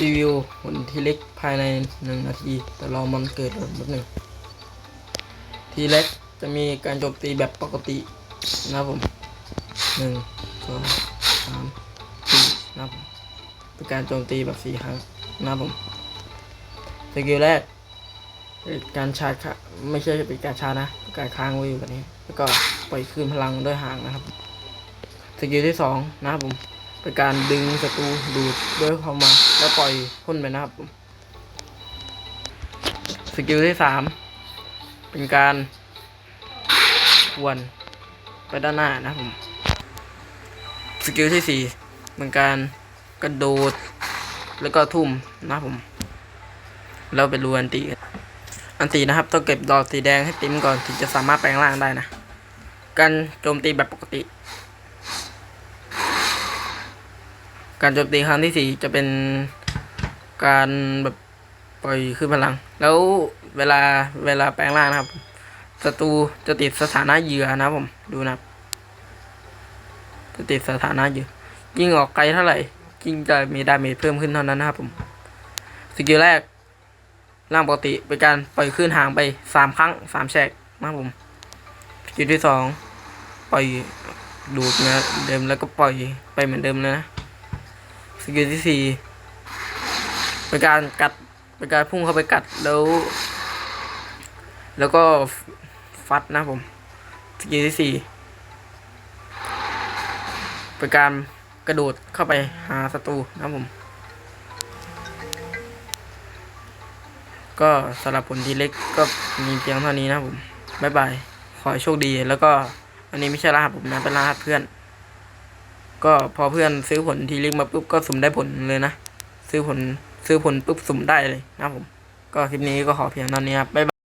รีวิวผลทีเล็กภายในหนึ่งนาที แต่รอมันเกิดแบบหนึ่งทีเล็กจะมีการโจมตีแบบปกตินะครับผมหนึ่งสองสามสี่นะครับผมเป็นการโจมตีแบบสี่ครั้งนะครับผมสกิลแรกการชาร์จค่ะไม่ใช่เป็นการชาร์จนะการค้างไว้อยู่แบบนี้ แล้วก็ปล่อยคืนพลังด้วยหางนะครับสกิลที่สองนะครับผม เป็นการดึงศัตรูดูดด้วยความา แล้วปล่อยพ่นไปนะครับ สกิลที่สามเป็นการวนไปด้านหน้านะผม สกิลที่สี่เป็นการกระโดด แล้วก็ทุ่มนะผม แล้วไปรูอันตีอันตีนะครับ ต้องเก็บดอกสีแดงให้เต็มก่อนถึงจะสามารถแปลงร่างได้นะ การโจมตีแบบปกติ การโจมตีครั้งที่สี่จะเป็นการแบบปล่อยขึ้นพลัง แล้วเวลาเวลาแปลงร่างนะครับศัตรูจะติดสถานะเหยื่อนะผมดูนะจะติดสถานะเหยื่อยิ่งออกไกลเท่าไหร่ยิ่งจะมีดาเมจเพิ่มขึ้นเท่านั้นนะครับผมสกิลแรกร่างปกติเป็นการปล่อยขึ้นห่างไปสามครั้งสามแฉกนะครับผมสกิลที่สองปล่อยดูดนื้อเดิมแล้วก็ปล่อยไปเหมือนเดิมเลยนะ กิลที่สี่เป็นการกัดเป็นการพุ่งเข้าไปกัดแล้ว แล้วก็ฟัดนะผมสกิลที่สี่เป็นการกระโดดเข้าไปหาศัตรูนะผม ก็สำหรับผลทีเล็กก็มีเพียงเท่านี้นะผม บ๊ายบาย ขอให้โชคดีแล้วก็อันนี้ไม่ใช่รหัสผมนะเป็นรหัสเพื่อน ก็พอเพื่อนซื้อผลทีลิกมาปุ๊บก็สุ่มได้ผลเลยนะ ซื้อผลซื้อผลปุ๊บสุ่มได้เลยนะผม ก็คลิปนี้ก็ขอเพียงเท่านี้ครับบ๊ายบาย